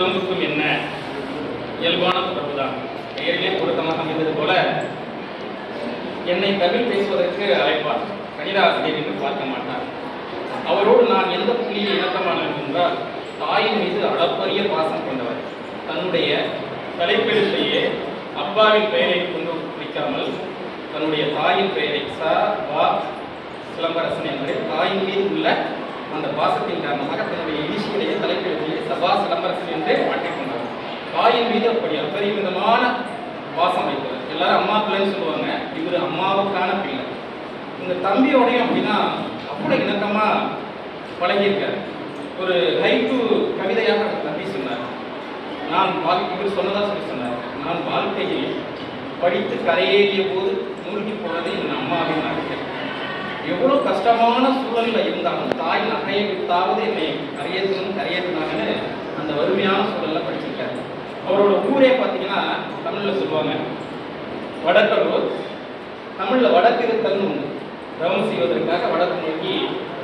உடம்புக்கும் என்ன? இயல்பான தொடர்பு தான் பெயரிலே பொருத்தமாக அமைந்தது போல என்னை தமிழ் பேசுவதற்கு அழைப்பார். கணித ஆசிரியர் என்று பார்க்க மாட்டார். அவரோடு நான் எந்த புள்ளியில் இணக்கமானவன் என்றால் தாயின் மீது அளப்பரிய பாசம் கொண்டவர். தன்னுடைய தலைப்பெழுத்தையே அப்பாவின் பெயரை கொண்டு குறிக்காமல் தன்னுடைய தாயின் பெயரை ச வா சிலம்பரசன் என்பதை தாயின் மீது உள்ள அந்த பாசத்தின் காரணமாக தன்னுடைய இனிஷியலையே தலைப்பெழுத்தையே சபா சிலம்பரசன் என்றே மாற்றிக்கொண்டார் தாயின் மீது அப்படி அபரிமிதமான வாசம் வைத்தவர். எல்லாரும் அம்மா பிள்ளைன்னு சொல்லுவாங்க இவர் அம்மாவுக்கான பிள்ளை. இந்த தம்பியோடையும் அப்படின்னா அவ்வளோ இணக்கமாக பழகியிருக்காரு. ஒரு ஹைக்கு கவிதையாக தம்பி சொன்னார். நான் வாழ்க்கை இவர் சொன்னதாக சொல்லி சொன்னார். நான் வாழ்க்கையில் படித்து கரையேறிய போது மூழ்கி போனது என் அம்மாவின் எவ்வளோ கஷ்டமான சூழலில் இருந்தாலும் தாய் நகையை விட்டாவது என்னை கரையேற்றணும் கரையேற்றினாங்கன்னு அந்த வறுமையான சூழலில் படிச்சிருக்காரு. அவரோட ஊரே பார்த்தீங்கன்னா தமிழில் சொல்லுவாங்க வடக்கல்லூர் தமிழில் வடத்திருத்தல்னு ஒன்று தவம் செய்வதற்காக வடக்கு நோக்கி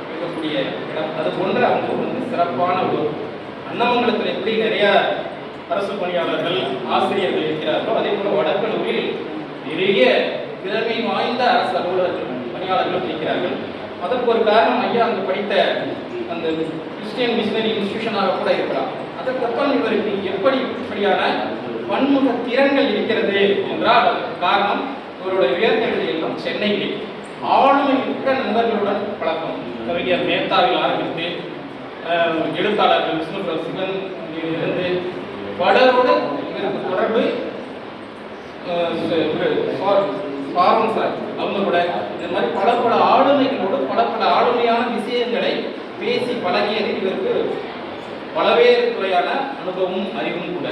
இருக்கக்கூடிய இடம். அது போன்ற அவங்க ஊர் வந்து சிறப்பான ஊர். அன்னமங்கலத்தில் எப்படி நிறைய அரசு பணியாளர்கள் ஆசிரியர்கள் இருக்கிறார்களோ அதே போல் வடக்கல்லூரில் நிறைய திறமை வாய்ந்த அரசு அலுவலர்கள் பணியாளர்கள் இருக்கிறார்கள். அதற்கு ஒரு காரணம் ஐயா அங்கு படித்த அந்த கிறிஸ்டியன் மிஷினரி இன்ஸ்டியூஷனாக கூட இருக்கலாம். அதற்கப்புறம் இவருக்கு எப்படி இப்படியான பன்முக திறன்கள் இருக்கிறது என்றால் காரணம் இவருடைய உயர்கல்வி எல்லாம் சென்னையிலே. ஆளுமை மிக்க நண்பர்களுடன் பழக்கம். கவிஞர் மேத்தாவில் ஆரம்பித்து அஹ், எழுத்தாளர்கள் விஷ்ணு சிவன் இருந்து பலருடன் இவருக்கு தொடர்பு அஹ், சார் அவங்க கூட. இந்த மாதிரி பல பல ஆளுமைகளோடு பல பல ஆளுமையான விஷயங்களை பேசி பழகியதில் இவருக்கு பலவேறு துறையான அனுபவமும் அறிவும் கூட.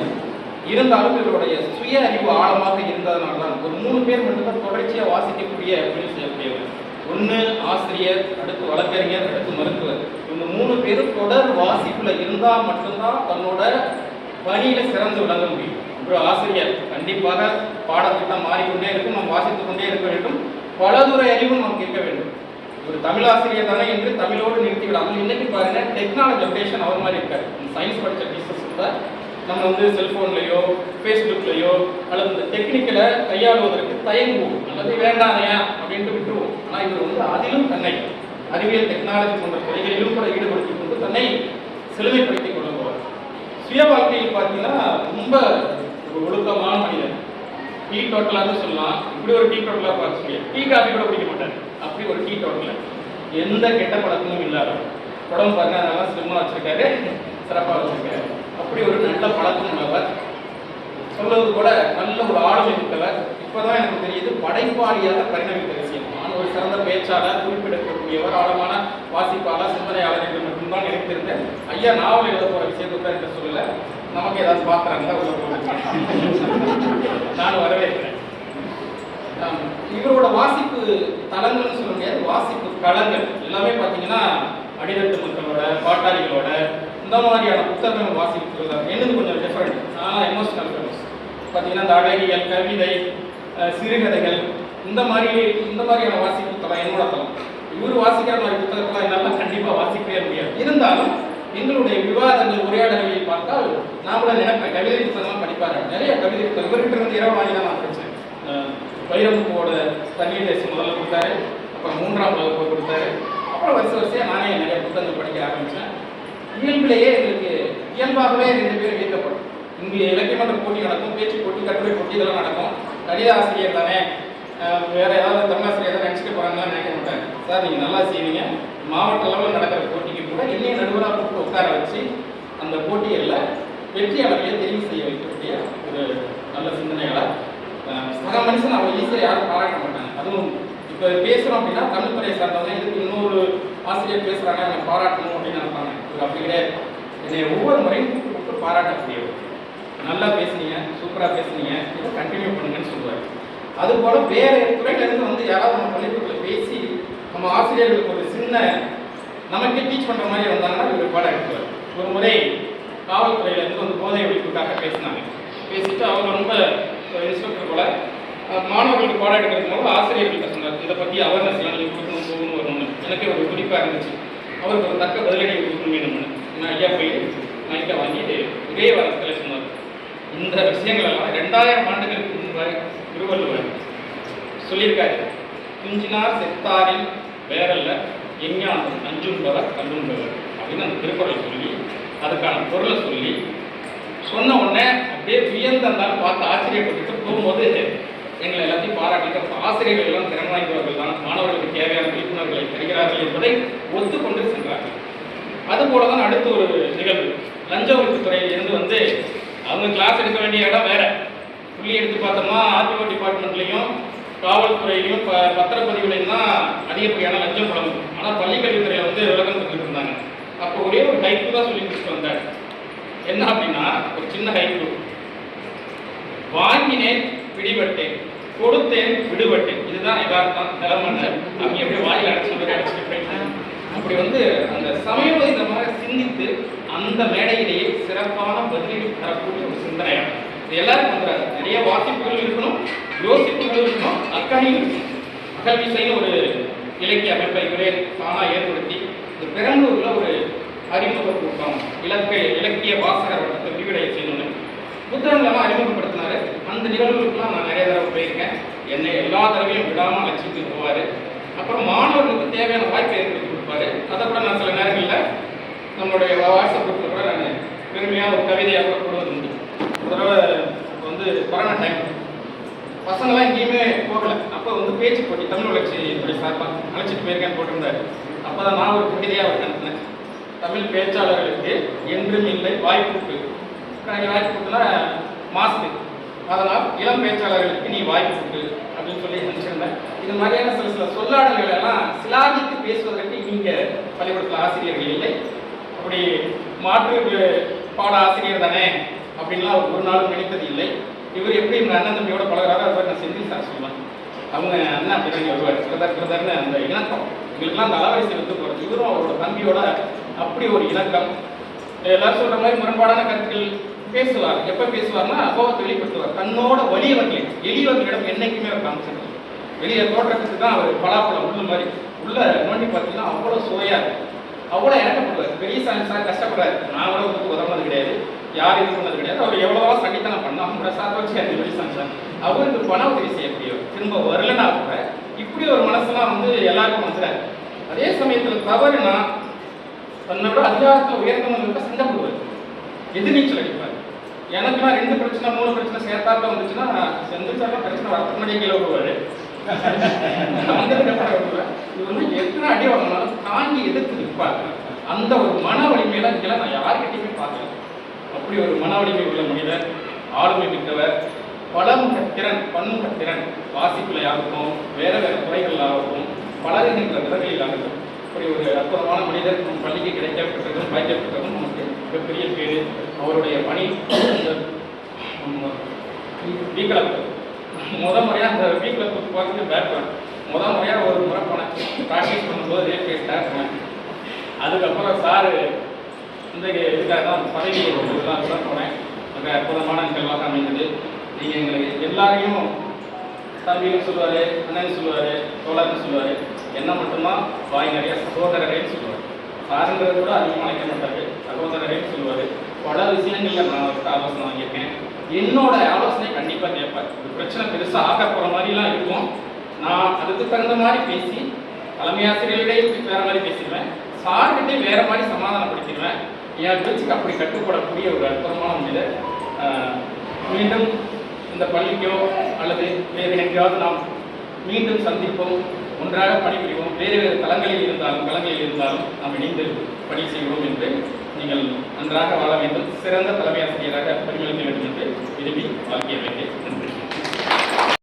இருந்தாலும் இவருடைய சுய அறிவு ஆழமாக இருந்ததனால தான் ஒரு மூணு பேர் மட்டும்தான் தொடர்ச்சியாக வாசிக்கக்கூடிய அப்படின்னு சொல்லக்கூடியவர். ஒன்று ஆசிரியர் அடுத்து வழக்கறிஞர் அடுத்து மருத்துவர். இந்த மூணு பேரும் தொடர் வாசிப்புல இருந்தால் மட்டும்தான் தன்னோட பணியில சிறந்து விளங்க முடியும். ஒரு ஆசிரியர் கண்டிப்பாக பாடத்திட்டம் மாறிக்கொண்டே இருக்கும். நாம் வாசித்துக் கொண்டே இருக்க வேண்டும். பலதுறை அறிவும் நமக்கு இருக்க வேண்டும். ஒரு தமிழ் ஆசிரியர் தானே என்று தமிழோடு நிறுத்தி விடாமல் இன்னைக்கு பாருங்க டெக்னாலஜி அப்டேஷன் அவர் மாதிரி இருக்காரு. சயின்ஸ் படித்த டீச்சர்ஸ் கூட நம்ம வந்து செல்போன்லையோ ஃபேஸ்புக்லையோ அல்லது இந்த டெக்னிக்கலை கையாளுவதற்கு தயங்குவோம். அல்லது வேண்டாமையா அப்படின்ட்டு விட்டுருவோம். ஆனால் இவர் வந்து அதிலும் தன்னை அறிவியல் டெக்னாலஜி போன்ற துறைகளிலும் கூட ஈடுபடுத்திக் கொண்டு தன்னை செழுமைப்படுத்திக் கொள்ள போவார் சுய வாழ்க்கையில் பார்த்தீங்கன்னா ரொம்ப ஒரு ஒழுக்கமான மனிதன் டீ டோட்டலாக சொல்லலாம். இப்படி ஒரு டீ டோட்டலாக பார்க்க டீ காஃபி கூட குடிக்க மாட்டார். அப்படி ஒரு டீ டோட்டல். எந்த கெட்ட பழக்கமும் இல்லாத உடம்பு பாருங்க அதெல்லாம் ஸ்லிம்மாக வச்சிருக்காரு. சிறப்பாக வச்சிருக்காரு. அப்படி ஒரு நல்ல பழக்கம் உள்ளவர். சொல்றது கூட நல்ல ஒரு ஆளுமை மிக்கவர். இப்போதான் எனக்கு தெரியுது படைப்பாளியாக பரிணமித்த விஷயம். நான் ஒரு சிறந்த பேச்சாளர் குறிப்பிடக்கூடியவர் ஆழமான வாசிப்பாளர் சிந்தனையாளர் என்று மட்டும்தான் நினைத்திருந்தேன். ஐயா நாவல் எழுத போற விஷயத்தை தான் எனக்கு சொல்லல. நமக்கு ஏதாவது பார்க்குறாங்க உள்ள நான் வரவேற்கிறேன். இவரோட வாசிப்பு தலங்கள்னு சொல்ல முடியாது வாசிப்பு களங்கள். எல்லாமே பார்த்தீங்கன்னா அடித்தட்டு மக்களோட பாட்டாளிகளோட இந்த மாதிரியான புத்தகங்கள் வாசிக்கிறது என்னது கொஞ்சம் டிஃப்ரெண்ட் ஆனால் எமோஷனல் ஃபிலிம்ஸ் பார்த்தீங்கன்னா இந்த அழகியல் கவிதை சிறுகதைகள் இந்த மாதிரி இந்த மாதிரியான வாசிப்பு தலம் என்னோட தலம் இவர் வாசிக்கிற மாதிரி புத்தகத்தெல்லாம் என்னால் கண்டிப்பாக வாசிக்கவே முடியாது. இருந்தாலும் எங்களுடைய விவாதங்கள் உரையாடல்களை பார்த்தால் நான் கூட நினைப்பேன். கவிதை புத்தகம்லாம் படிப்பாரு. நிறைய கவிதை புத்தகம். இவர்கிட்ட இருந்து இரவு வாங்கி தான் நான் படித்தேன் வைரமுகோட தண்ணீர் தேசம் முதல்ல கொடுத்தாரு. அப்புறம் மூன்றாம் வகுப்பு கொடுத்தாரு. அப்புறம் வருஷ வருஷம் நானே நிறைய புத்தகங்கள் படிக்க ஆரம்பித்தேன் இயல்பிலேயே எங்களுக்கு இயல்பாகவே ரெண்டு பேரும் ஈர்க்கப்படும் இங்கே இலக்கியமன்ற போட்டி நடக்கும் பேச்சு போட்டி கட்டுரை போட்டி இதெல்லாம் நடக்கும். கணித ஆசிரியர் தானே. வேறு ஏதாவது தமிழாசிரியர் தான் நினச்சிட்டு போகிறாங்கன்னு நினைக்க மாட்டேன். சார் நீங்கள் நல்லா செய்வீங்க. மாவட்ட அளவில் நடக்கிற போட்டி கூட என்னையும் நடுவராக போட்டு உட்கார வச்சு அந்த போட்டிகளில் வெற்றியாளர்களை தெரிவு செய்ய வைக்கக்கூடிய ஒரு நல்ல சிந்தனைகளை சக மனுஷன் அவங்க ஈஸியாக யாரும் பாராட்ட மாட்டாங்க. அதுவும் இப்போ பேசுகிறோம் அப்படின்னா தமிழ் துறையை சார்ந்தவங்க இதுக்கு இன்னொரு ஆசிரியர் பேசுகிறாங்க அவங்க பாராட்டணும் அப்படின்னு நினைப்பாங்க. இது அப்படி கிடையாது. என்னை ஒவ்வொரு முறையும் கூப்பிட்டு கூப்பிட்டு பாராட்டக்கூடியவர். நல்லா பேசுனீங்க சூப்பராக பேசுனீங்க. இதை கண்டினியூ பண்ணுங்கன்னு சொல்லுவார். அதுபோல் வேறு துறையிலேருந்து வந்து யாராவது நம்ம பள்ளிக்கூடத்தில் பேசி நம்ம ஆசிரியர்களுக்கு ஒரு சின்ன நமக்கு டீச் பண்ணுற மாதிரி வந்தாங்கன்னா இவர் பாடம் எடுத்துவார் ஒரு முறை காவல்துறையிலேருந்து வந்து போதை ஒழிப்புக்காக பேசினாங்க. பேசிட்டு அவங்க ரொம்ப இன்ஸ்பெக்டர் போல மாணவர்களுக்கு பாடம் எடுக்கிறது போது ஆசிரியர்கள்ட்ட சொன்னார் இதை பற்றி அவேர்னஸ் எல்லாம் நீங்கள் கொடுக்கணும் போகணும் வரணும்னு. எனக்கே ஒரு குறிப்பாக இருந்துச்சு. அவருக்கு ஒரு தக்க பதிலடி கொடுக்கணும் வேணும்னு. நான் ஐயா போய் மைக்கை வாங்கிட்டு ஒரே வாரத்தில் சொன்னார். இந்த விஷயங்கள் எல்லாம் ரெண்டாயிரம் ஆண்டுகளுக்கு முன்பாக திருவள்ளுவர் சொல்லியிருக்காரு. குஞ்சினார் செத்தாரில் வேறல்ல எஞ்ஞானம் நஞ்சும்பவர் கல்லும்பவர் அப்படின்னு அந்த திருக்குறளை சொல்லி அதுக்கான பொருளை சொல்லி சொன்ன உடனே அப்படியே வியந்தந்தாலும் பார்த்து ஆச்சரியப்பட்டுட்டு போகும்போது எங்களை எல்லாத்தையும் பாராட்டிட்டு அப்போ ஆசிரியர்கள் எல்லாம் திறன் வாய்ந்தவர்கள் தான். மாணவர்களுக்கு தேவையான விழிப்புணர்வுகளை தருகிறார்கள் என்பதை ஒத்துக்கொண்டு சென்றார்கள். அதுபோல தான் அடுத்த ஒரு நிகழ்வு. லஞ்ச ஒழிப்புத்துறையில் இருந்து வந்து அவங்க கிளாஸ் எடுக்க வேண்டிய இடம் வேற. புள்ளி எடுத்து பார்த்தோம்னா ஆர்டிஓ டிபார்ட்மெண்ட்லையும் காவல்துறையிலையும் ப பத்திரப்பதிவுலையும் தான் அதிகப்படியான லஞ்சம் புழங்கும் ஆனால் பள்ளிக்கல்வித்துறையில் வந்து விளக்கம் சொல்லிட்டு இருந்தாங்க. அப்போ ஒரே ஒரு டைப்பு தான் சொல்லி கொடுத்துட்டு வந்தார். என்ன அப்படின்னா ஒரு சின்ன ஹைக்கு வாங்கினேன் பிடிபட்டேன் கொடுத்தேன் விடுபட்டேன். இதுதான் யதார்த்தம். நிலமன்ன அவங்க எப்படி வாயில் அடைச்சு மாதிரி அடைச்சிட்டு அப்படி வந்து அந்த சமயோதிதமாக சிந்தித்து அந்த மேடையிலேயே சிறப்பான பதிலீடு தரக்கூடிய ஒரு சிந்தனையாகும் இது எல்லாருக்கும் வந்துடாது நிறைய வாசிப்புகள் இருக்கணும். யோசித்து இருக்கணும் அக்கறையும் அகல்விசைன்னு ஒரு இலக்கிய அமைப்பை இவரே தானா ஏற்படுத்தி இந்த பெரம்பலூர்ல ஒரு அறிமுக கூட்டம் இலக்கிய இலக்கிய வாசகர் வட்டத்தை விரிவடைய செய்யணும்னு புத்தகங்களெல்லாம் அறிமுகப்படுத்தினாரு. அந்த நிகழ்வுகளுக்குலாம் நான் நிறைய தடவை போயிருக்கேன். என்னை எல்லா தடவையும் விடாமல் அழைச்சிட்டு போவார். அப்புறம் மாணவர்களுக்கு தேவையான வாய்ப்பை ஏற்படுத்தி கொடுப்பாரு. அதை கூட நான் சில நேரங்களில் நம்மளுடைய வாட்ஸ்அப் குரூப்பில் கூட நான் பெருமையாக ஒரு கவிதையாக கூட போடுவது ஒரு தடவை வந்து கொரோனா டைம். பசங்களாம் எங்கேயுமே போகல. அப்போ வந்து பேச்சு போட்டி தமிழ் வளர்ச்சி இப்படி சார்பாக அழைச்சிட்டு போயிருக்கேன்னு போட்டிருந்தாரு. அப்போ தான் நான் ஒரு கவிதையாக அவர் நடத்தினேன் தமிழ் பேச்சாளர்களுக்கு என்றும் இல்லை வாய்ப்புக்கு. நாங்கள் வாய்ப்பு மாஸ்க்கு அதனால் இளம் பேச்சாளர்களுக்கு நீ வாய்ப்பு அப்படின்னு சொல்லி நினச்சிருந்தேன். இது மாதிரியான சில சில சொல்லாடல்கள் எல்லாம் சிலாகித்து பேசுவதற்கு இங்கே பள்ளிக்கூடத்தில் ஆசிரியர்கள் இல்லை. அப்படி மாற்று பாட ஆசிரியர் தானே அப்படின்லாம் ஒரு நாளும் நினைத்தது இல்லை. இவர் எப்படி எங்கள் அண்ணன் தம்பியோட பழகிறாரோ அது நான் செஞ்சு சார் சொல்லுவேன் அவங்க அண்ணன் அப்படி தான் வருவார். கிருதர் கிருதர்னு அந்த இணக்கம். இவங்களுக்குலாம் அந்த அளவரிசை வந்து போகிறது இவரும் அவரோட தம்பியோட அப்படி ஒரு இணக்கம். எல்லாரும் சொல்கிற மாதிரி முரண்பாடான கருத்துக்கள் பேசுவார். எப்போ பேசுவார்னா அபோகத்தை வெளிப்படுத்துவார். தன்னோட வலியவர்களை எளியவர்களிடம் என்னைக்குமே அவர் காமிச்சிருக்கார் வெளியே தோற்றத்துக்கு தான் அவர் பலாப்பழம் உள்ள மாதிரி. உள்ள நோண்டி பார்த்தீங்கன்னா அவ்வளோ சுவையாக இருக்கும். அவ்வளோ இறக்கப்படுவார் பெரிய சாமி சார் கஷ்டப்படுறாரு. நான் கூட உங்களுக்கு உதவுனது கிடையாது. யார் இது பண்ணது கிடையாது. அவர் எவ்வளவோ சண்டித்தனம் பண்ணா அவங்களோட வச்சு அந்த பெரிய சாமி அவர் அவருக்கு பண உதவி முடியும் திரும்ப வரலனா கூட இப்படி ஒரு மனசுலாம் வந்து எல்லாருக்கும் வந்துறாரு. அதே சமயத்தில் தவறுனா தன்னோட அதிகாரத்தில் உயர்ந்தவங்களுக்கு சண்டை போடுவார். எதிர்நீச்சல் அடிப்பார். எனக்குலாம் ரெண்டு பிரச்சனை மூணு பிரச்சனை சேர்த்தாப்புல வந்துச்சுன்னா செந்தில்சாரெலாம் பிரச்சனை வரதுக்கு முன்னாடியே கீழே விடுவார். வந்ததுக்கப்புறம் விடுவேன்? இது வந்து எத்தனை அடி வாங்கினாலும் தாங்கி எதிர்த்து நிற்பார். அந்த ஒரு மன வலிமையில இங்கே நான் யார்கிட்டையுமே பார்க்கல. அப்படி ஒரு மன வலிமை உள்ள மனிதர் ஆளுமை மிக்கவர் பலமுக திறன் பன்முக திறன் வாசிப்பிலையாகட்டும் வேற வேற துறைகளாகட்டும் பலருகின்ற திறமையிலாகட்டும் இப்படி ஒரு அற்புதமான மனிதர் நம் பள்ளிக்கு கிடைக்கப்பட்டதும் வாய்க்கப்பட்டதும் நமக்கு மிகப்பெரிய பேரு. அவருடைய பணி வீக்கிழப்பு முத முறையாக அந்த வீக்கிழப்புக்கு பார்த்து பேட்மேன் முத முறையாக ஒரு முறை போனேன் ப்ராக்டிஸ் பண்ணும்போது ரேட் பேஸ்டாக அதுக்கப்புறம் சாரு இந்த இதுக்காக தான் பதவி இதெல்லாம் தான் போனேன். அற்புதமான நிகழ்வாக அமைந்தது. நீங்கள் எங்களுக்கு எல்லாரையும் தம்பின்னு சொல்லுவார் அண்ணன் சொல்லுவார் தோழர்னு சொல்லுவார். என்ன மட்டும்தான் வாய் நிறைய சகோதரரேன்னு சொல்லுவார். சாருங்கிறத கூட அதிகமாக நினைக்க மாட்டாரு சகோதரரேன்னு சொல்லுவார். பல விஷயங்களில் நான் அவர்கிட்ட ஆலோசனை வாங்கியிருக்கேன். என்னோட ஆலோசனை கண்டிப்பாக கேட்பார். ஒரு பிரச்சனை பெருசாக ஆக போகிற மாதிரிலாம் இருக்கும். நான் அதுக்கு தகுந்த மாதிரி பேசி தலைமை ஆசிரியர்களிடையே வேற மாதிரி பேசிடுவேன். சார்கிட்டையும் வேற மாதிரி சமாதானப்படுத்திடுவேன். என் பேச்சுக்கு அப்படி கட்டுப்படக்கூடிய ஒரு அற்புதமான மனிதர். மீண்டும் இந்த பள்ளிக்கோ அல்லது வேறு எங்கேயாவது நாம் மீண்டும் சந்திப்போம் ஒன்றாக பணிபுரிவோம். வேறு வேறு தளங்களில் இருந்தாலும் களங்களில் இருந்தாலும் நாம் இணைந்து பணி செய்வோம் என்று நீங்கள் நன்றாக வாழ வேண்டும். சிறந்த தலைமை ஆசிரியராக பரிமளிக்க வேண்டும் என்று விரும்பி நன்றி.